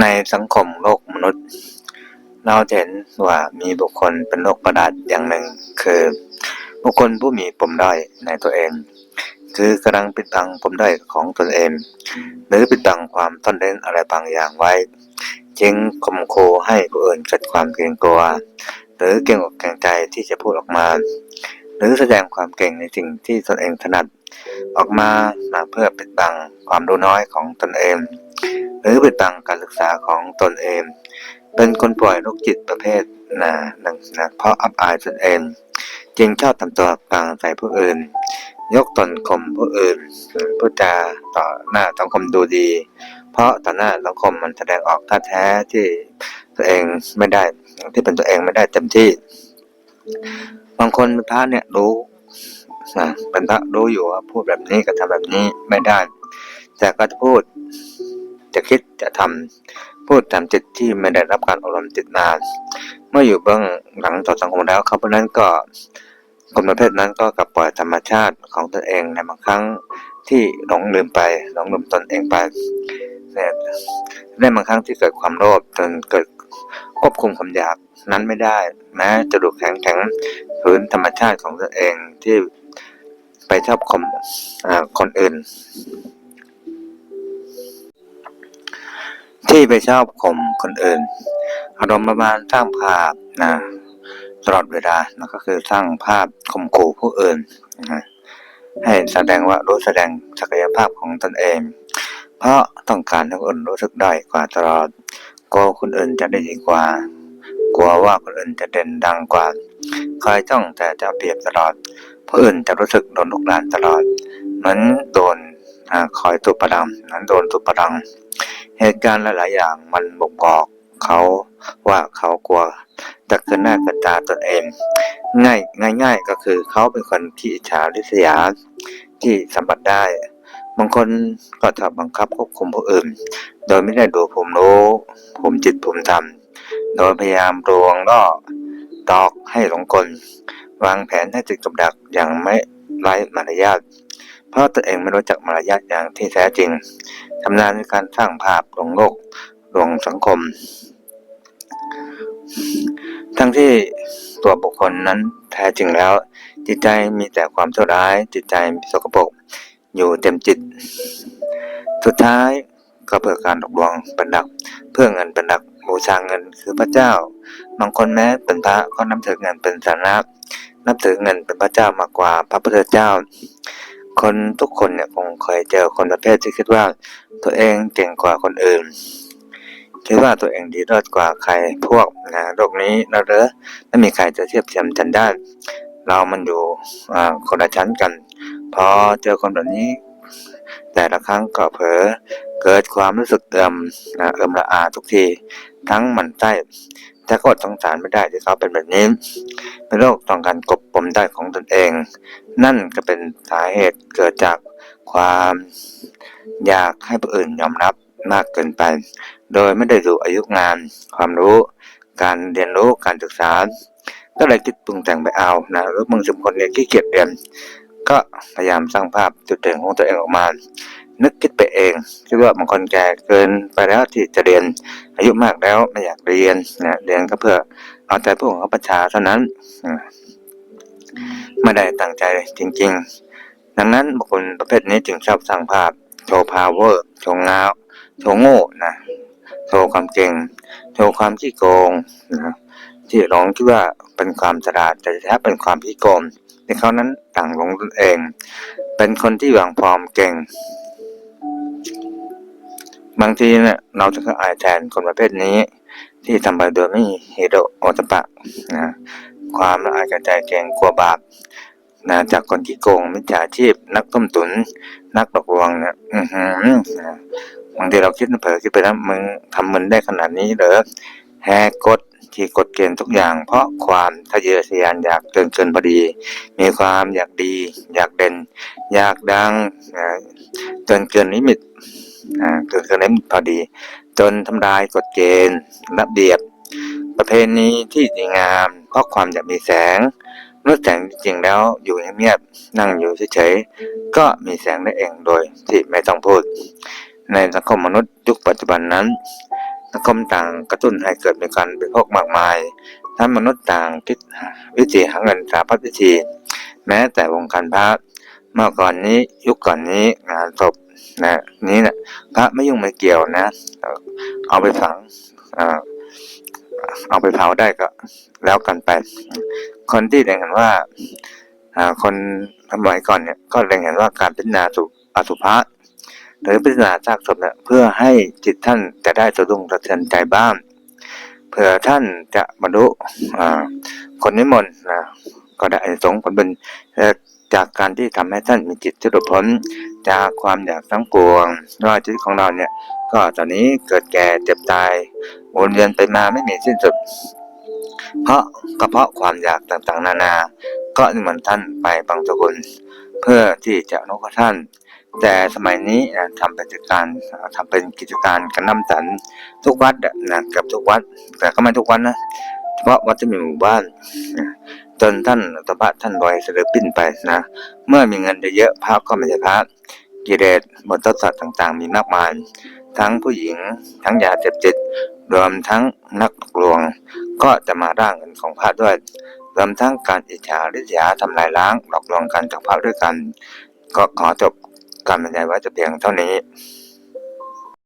ในสังคมโลกมนุษย์ เราเห็นว่ามีบุคคลเป็นโรคประหลาดอย่างหนึ่ง คือ บุคคลผู้มีปมด้อยในตัวเอง คือกำลังปิดบังปมด้อยของตนเอง หรือปิดบังความต้นเล่นอะไรบางอย่างไว้ จึงข่มขู่ให้ผู้อื่นเกิดความเกรงกลัว หรือเกรงอกเกรงใจที่จะพูดออกมา หรือแสดงความเก่งในสิ่งที่ตนเองถนัด ออกมามาเพื่อปิดบังความรู้น้อยของตนเอง หรือปิดบังการศึกษาของตนเอง เป็นคนป่วยโรคจิตประเภทนะนะนะเพราะอับอายตนเอง จึงชอบทำตัวกลางใส่ผู้อื่น ยกตนข่มผู้อื่นพูดจาต่อหน้าสังคมดูดี เพราะต่อหน้าสังคมมันแสดงออกท่าแท้ที่ตัวเองไม่ได้ที่เป็นตัวเองไม่ได้เต็มที่ บางคนเป็นพระเนี่ยรู้นะเป็นพระรู้อยู่ว่าพูดแบบนี้กับทำแบบนี้ไม่ได้ แต่ก็จะพูด จะคิดจะทำพูดตามจิตที่ไม่ได้รับการอบรมจิตมาเมื่ออยู่เบื้องหลังต่อสังคมแล้วเขาเพราะนั้นก็คนประเภทนั้นก็กลับปล่อยธรรมชาติของตนเองในบางครั้งที่หลงลืมไปหลงลืมตนเองไปเนี่ยในบางครั้งที่เกิดความโลภจนเกิดควบคุมความอยากนั้นไม่ได้ แม้จะดูแข็งแข็งฝืนธรรมชาติของตนเองที่ไปชอบขมคนอื่น ที่ไปชอบข่มคนอื่น อารมณ์ประมาณสร้างภาพนะตลอดเวลานะก็คือสร้างภาพข่มขู่ผู้อื่นนะให้แสดงว่ารู้แสดงศักยภาพของตนเอง เพราะต้องการให้คนอื่นรู้สึกด้อยกว่าตลอดกลัวคนอื่นจะได้ดีกว่า กลัวว่าคนอื่นจะเด่นดังกว่าคอยจ้องแต่จะเอาเปรียบตลอดผู้อื่นจะรู้สึกโดนลุกลานตลอด เหมือนโดนคอยตุบประดังนั้นโดนตุบประดัง เหตุการณ์หลาย ๆ อย่างมันบ่งบอกเขาว่าเขากลัวจะเกินหน้าเกินตาตนเอง ง่ายง่ายๆก็คือเขาเป็นคนที่อิจฉาริษยาที่สัมผัสได้ บางคนก็ชอบบังคับควบคุมผู้อื่น โดยไม่ได้ดูภูมิรู้ภูมจิตภูมธรรมโดยพยายามรวงล่อตอกให้หลงกล วางแผนให้ติดกับดักอย่างไม่ไร้มารยาท เพราะตัวเองไม่รู้จักมารยาทอย่างที่แท้จริงทำงานในการสร้างภาพลวงโลกลวงสังคม ทั้งที่ตัวบุคคลนั้นแท้จริงแล้ว จิตใจมีแต่ความชั่วร้าย จิตใจมีสกปรกอยู่เต็มจิต สุดท้ายก็เพื่อการหลอกลวงเป็นดัก เพื่อเงินเป็นดักบูชาเงินคือพระเจ้า บางคนแม้เป็นพระก็นับถือเงินเป็นสาระนับถือเงินเป็นพระเจ้ามากกว่าพระพุทธเจ้า คนทุกคนเนี่ยคงเคยเจอคนประเภทที่คิดว่าตัวเองเก่งกว่าคนอื่น คิดว่าตัวเองดีเลิศกว่าใครพวกนะโลกนี้นะเรอไม่มีใครจะเทียบเทียมกันได้ เรามันอยู่คนละชั้นกัน พอเจอคนแบบนี้ แต่ละครั้งก็เผลอเกิดความรู้สึกเอิมนะเอิมละอาทุกที ทั้งหมันใต้ แต่ก็สงสารไม่ได้ที่เขาเป็นแบบนี้ เป็นโรคต้องการกบปมได้ของตนเอง นั่นก็เป็นสาเหตุเกิดจากความอยากให้ผู้อื่นยอมรับมากเกินไป โดยไม่ได้ดูอายุงาน ความรู้ การเรียนรู้การศึกษา ก็เลยคิดปรุงแต่งไปเอานะหรือบางสมคนเนี่ยขี้เกียจเรียน ก็พยายามสร้างภาพจุดเด่นของตัวเองออกมา นึกคิดไปเองคิดว่าบางคนแก่เกินไปแล้วที่จะเรียนอายุมากแล้วไม่อยากเรียนนะเรียนก็เพื่อเอาใจผู้ของเขาประชาเท่านั้นอ่าไม่ได้ตั้งใจจริง ๆ ดังนั้นบุคคลประเภทนี้จึงชอบสร้างภาพโชว์พาวเวอร์โชว์งาวโชว์โง่นะโชว์ความเก่งโชว์ความขี้โกงนะที่หลงคิดว่าเป็นความฉลาดแต่แท้เป็นความขี้โกงที่เขานั้นต่างหลงตนเอง เป็นคนที่วางฟอร์มเก่ง บางทีเนี่ยเราจะก็อายแทนคนประเภทนี้ ที่ทำไปโดยไม่มีเหตุโอตปะนะความละอายกระใจเกรงกลัวบาปนะจากคนที่โกงมิจฉาชีพ นักต้มตุน นักหลอกลวงเนี่ยอือหือบางทีเราคิดเผลอคิดไปแล้วมึงทำมึนได้ขนาดนี้เหรอแหกกฎที่กฎเกณฑ์ทุกอย่าง เพราะความทะเยอทะยานอยากเกินเกินพอดี มีความอยากดี อยากเด่น อยากดังนะเกินเกินลิมิต เกินเกินลิมิตพอดี จนทำลายกฎเกณฑ์ระเบียบ ประเพณีที่ดีงามเพราะความอยากมีแสงเมื่อแสงจริงแล้วอยู่เงียบๆนั่งอยู่เฉยๆก็มีแสงได้เองโดยที่ไม่ต้องพูด ในสังคมมนุษย์ยุคปัจจุบันนั้น สังคมต่างกระตุ้นให้เกิดมีการบริโภคมากมายท่านมนุษย์ต่างคิดวิธีหาเงินสารพัดวิธี แม้แต่วงการพระเมื่อก่อนนี้ยุคก่อนนี้งานศพ นะนี้นะพระไม่ยุ่งไม่เกี่ยวนะ เอาไปฝังเอาไปเผาได้ก็แล้วกันไป คนที่เล็งเห็นว่าคนสมัยก่อนเนี่ย ก็เล็งเห็นว่าการพิจารณาสุอสุภะหรือพิจารณาซากศพเนี่ยเพื่อให้จิตท่านจะได้สะดุ้งสะเทือนใจบ้างเผื่อท่านจะบรรลุคนนิมนต์นะก็ได้สงส์ผลบุญ จากการที่ทำให้ท่านมีจิตที่หลุดพ้นจากความอยากทั้งปวงว่าชีวิตของเราเนี่ย ก็ตอนนี้เกิดแก่เจ็บตายวนเวียนไปมาไม่มีสิ้นสุด เพราะก็เพาะความอยากต่างๆ นานา ก็นิมนต์ท่านไปบังสกุล เพื่อที่จะนุเคราะห์ท่าน แต่สมัยนี้ทำเป็นกิจการทำเป็นกิจการกันน้ำสันทุกวัดนะกับทุกวัด แต่ก็ไม่ทุกวัดนะเฉพาะวัดที่มีหมู่บ้าน จนท่านตพระท่านลอยเสด็จปิ้นไปนะ เมื่อมีเงินเยอะๆพระก็ไม่ใช่พระกิเลสบนต้นสัตว์ต่างๆ มีมากมาย ทั้งผู้หญิง ทั้งยาเสพติด รวมทั้งนักลวง ก็จะมาร่างเงินของพระด้วย รวมทั้งการอิจฉาริษยาทำลายล้างหลอกลวงกันจากพระด้วยกัน ก็ขอจบการบรรยายไว้แต่เพียงเท่านี้